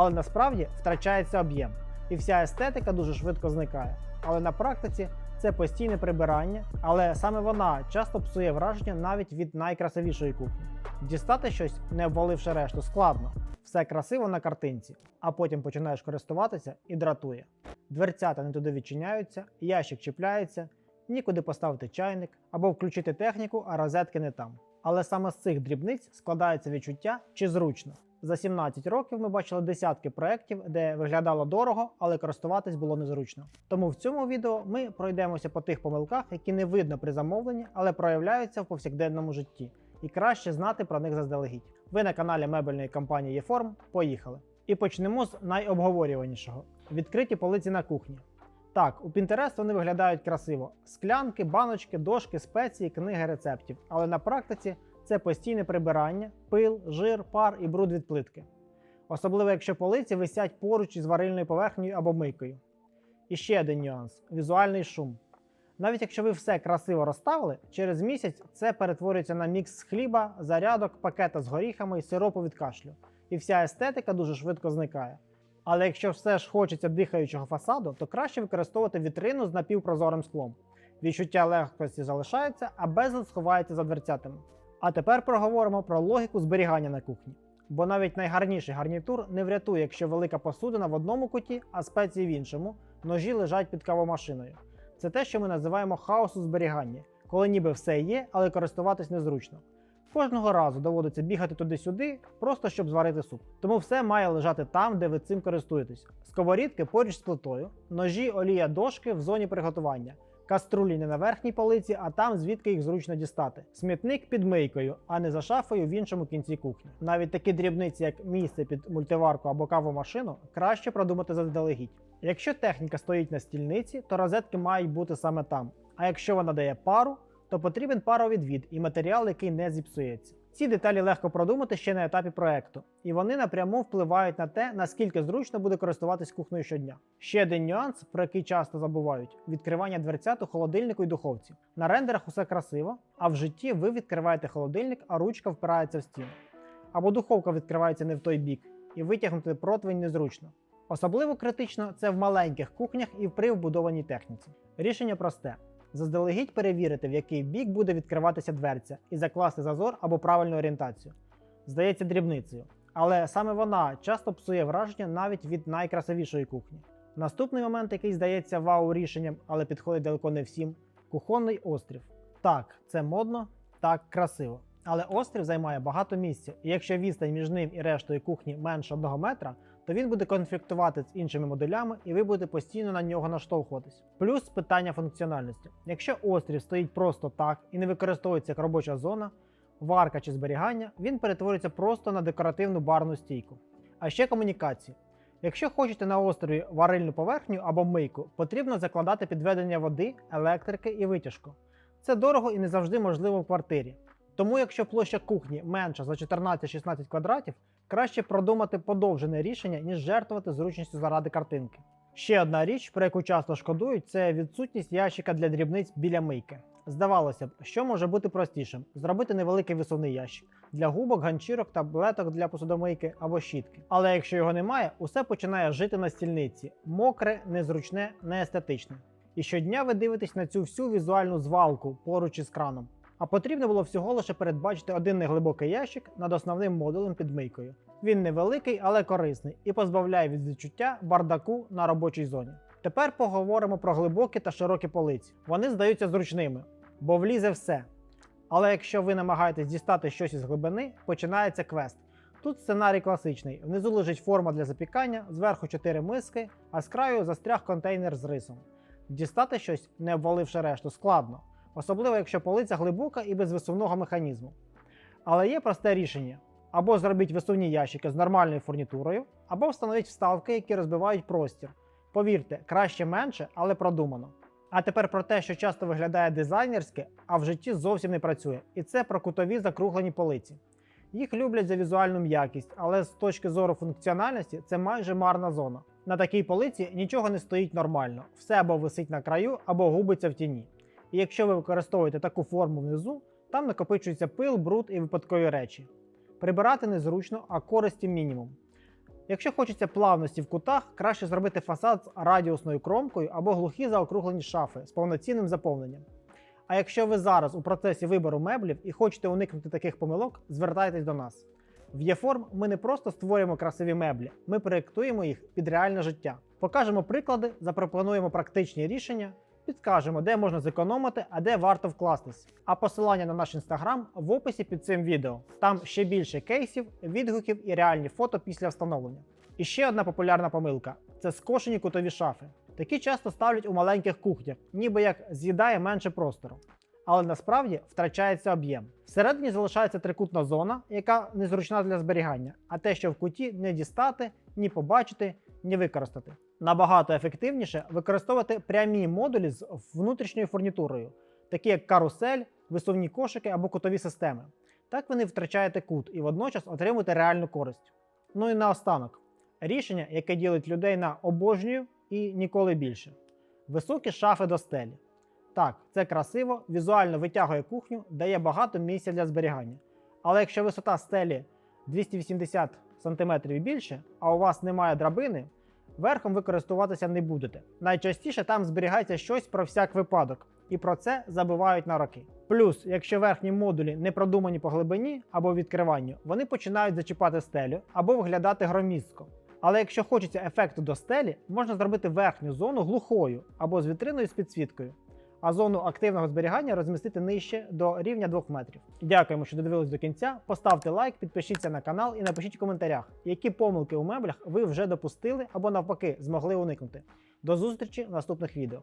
Але насправді втрачається об'єм, і вся естетика дуже швидко зникає. Але на практиці це постійне прибирання, але саме вона часто псує враження навіть від найкрасивішої кухні. Дістати щось, не обваливши решту, складно. Все красиво на картинці, а потім починаєш користуватися і дратує. Дверцята не туди відчиняються, ящик чіпляється, нікуди поставити чайник або включити техніку, а розетки не там. Але саме з цих дрібниць складається відчуття чи зручно. За 17 років ми бачили десятки проєктів, де виглядало дорого, але користуватись було незручно. Тому в цьому відео ми пройдемося по тих помилках, які не видно при замовленні, але проявляються в повсякденному житті, і краще знати про них заздалегідь. Ви на каналі мебельної компанії Єформ. Поїхали! І почнемо з найобговорюванішого: відкриті полиці на кухні. Так, у Pinterest вони виглядають красиво: склянки, баночки, дошки, спеції, книги рецептів. Але на практиці це постійне прибирання, пил, жир, пар і бруд від плитки. Особливо, якщо полиці висять поруч із варильною поверхнею або мийкою. І ще один нюанс візуальний шум. Навіть якщо ви все красиво розставили, через місяць це перетворюється на мікс хліба, зарядок, пакета з горіхами і сиропу від кашлю. І вся естетика дуже швидко зникає. Але якщо все ж хочеться дихаючого фасаду, то краще використовувати вітрину з напівпрозорим склом. Відчуття легкості залишається, а безлад сховається за дверцятами. А тепер проговоримо про логіку зберігання на кухні. Бо навіть найгарніший гарнітур не врятує, якщо велика посудина в одному куті, а спеції в іншому, ножі лежать під кавомашиною. Це те, що ми називаємо хаос у зберіганні, коли ніби все є, але користуватись незручно. Кожного разу доводиться бігати туди-сюди, просто щоб зварити суп. Тому все має лежати там, де ви цим користуєтесь. Сковорідки поруч з плитою, ножі, олія, дошки в зоні приготування. Каструлі не на верхній полиці, а там, звідки їх зручно дістати. Смітник під мийкою, а не за шафою в іншому кінці кухні. Навіть такі дрібниці, як місце під мультиварку або кавомашину, краще продумати заздалегідь. Якщо техніка стоїть на стільниці, то розетки мають бути саме там. А якщо вона дає пару, то потрібен паровідвід і матеріал, який не зіпсується. Ці деталі легко продумати ще на етапі проекту, і вони напряму впливають на те, наскільки зручно буде користуватись кухнею щодня. Ще один нюанс, про який часто забувають: відкривання дверцят у холодильнику і духовці. На рендерах усе красиво, а в житті ви відкриваєте холодильник, а ручка впирається в стіну. Або духовка відкривається не в той бік, і витягнути противень незручно. Особливо критично це в маленьких кухнях і при вбудованій техніці. Рішення просте: заздалегідь перевірити, в який бік буде відкриватися дверця, і закласти зазор або правильну орієнтацію. Здається дрібницею, але саме вона часто псує враження навіть від найкрасивішої кухні. Наступний момент, який здається вау рішенням, але підходить далеко не всім кухонний острів. Так, це модно, так красиво. Але острів займає багато місця, і якщо відстань між ним і рештою кухні менше 1 метра, то він буде конфліктувати з іншими моделями, і ви будете постійно на нього наштовхуватись. Плюс питання функціональності. Якщо острів стоїть просто так і не використовується як робоча зона, варка чи зберігання, він перетворюється просто на декоративну барну стійку. А ще комунікації. Якщо хочете на острові варильну поверхню або мийку, потрібно закладати підведення води, електрики і витяжку. Це дорого і не завжди можливо в квартирі. Тому, якщо площа кухні менша за 14-16 квадратів, краще продумати подовжене рішення, ніж жертвувати зручністю заради картинки. Ще одна річ, про яку часто шкодують, це відсутність ящика для дрібниць біля мийки. Здавалося б, що може бути простішим: зробити невеликий висувний ящик для губок, ганчірок, таблеток для посудомийки або щітки. Але якщо його немає, усе починає жити на стільниці: мокре, незручне, неестетичне. І щодня ви дивитесь на цю всю візуальну звалку поруч із краном. А потрібно було всього лише передбачити один неглибокий ящик над основним модулем під мийкою. Він невеликий, але корисний і позбавляє від відчуття бардаку на робочій зоні. Тепер поговоримо про глибокі та широкі полиці. Вони здаються зручними, бо влізе все. Але якщо ви намагаєтесь дістати щось із глибини, починається квест. Тут сценарій класичний: внизу лежить форма для запікання, зверху 4 миски, а з краю застряг контейнер з рисом. Дістати щось, не обваливши решту, складно особливо якщо полиця глибока і без висувного механізму. Але є просте рішення: або зробіть висувні ящики з нормальною фурнітурою, або встановіть вставки, які розбивають простір. Повірте, краще менше, але продумано. А тепер про те, що часто виглядає дизайнерське, а в житті зовсім не працює. І це про кутові закруглені полиці. Їх люблять за візуальну м'якість, але з точки зору функціональності це майже марна зона. На такій полиці нічого не стоїть нормально, все або висить на краю, або губиться в тіні. І якщо ви використовуєте таку форму внизу, там накопичується пил, бруд і випадкові речі. Прибирати незручно, а користі мінімум. Якщо хочеться плавності в кутах, краще зробити фасад з радіусною кромкою або глухі заокруглені шафи з повноцінним заповненням. А якщо ви зараз у процесі вибору меблів і хочете уникнути таких помилок, звертайтесь до нас. В ЄФорм ми не просто створюємо красиві меблі, ми проєктуємо їх під реальне життя. Покажемо приклади, запропонуємо практичні рішення, підкажемо, де можна зекономити, а де варто вкластись. А посилання на наш інстаграм в описі під цим відео. Там ще більше кейсів, відгуків і реальні фото після встановлення. І ще одна популярна помилка це скошені кутові шафи. Такі часто ставлять у маленьких кухнях, ніби як з'їдає менше простору. Але насправді втрачається об'єм. Всередині залишається трикутна зона, яка незручна для зберігання, а те, що в куті не дістати, ні побачити, ні використати. Набагато ефективніше використовувати прямі модулі з внутрішньою фурнітурою, такі як карусель, висувні кошики або кутові системи. Так ви не втрачаєте кут і водночас отримуєте реальну користь. Ну і наостанок, рішення, яке ділить людей на обожнюю і ніколи більше. Високі шафи до стелі. Так, це красиво, візуально витягує кухню, дає багато місця для зберігання. Але якщо висота стелі 280 см і більше, а у вас немає драбини, верхом ви користуватися не будете. Найчастіше там зберігається щось про всяк випадок, і про це забувають на роки. Плюс, якщо верхні модулі не продумані по глибині або відкриванню, вони починають зачіпати стелю або виглядати громістко. Але якщо хочеться ефекту до стелі, можна зробити верхню зону глухою або з вітриною з підсвіткою, а зону активного зберігання розмістити нижче до рівня 2 метрів. Дякуємо, що додивились до кінця. Поставте лайк, підпишіться на канал і напишіть у коментарях, які помилки у меблях ви вже допустили або навпаки змогли уникнути. До зустрічі в наступних відео.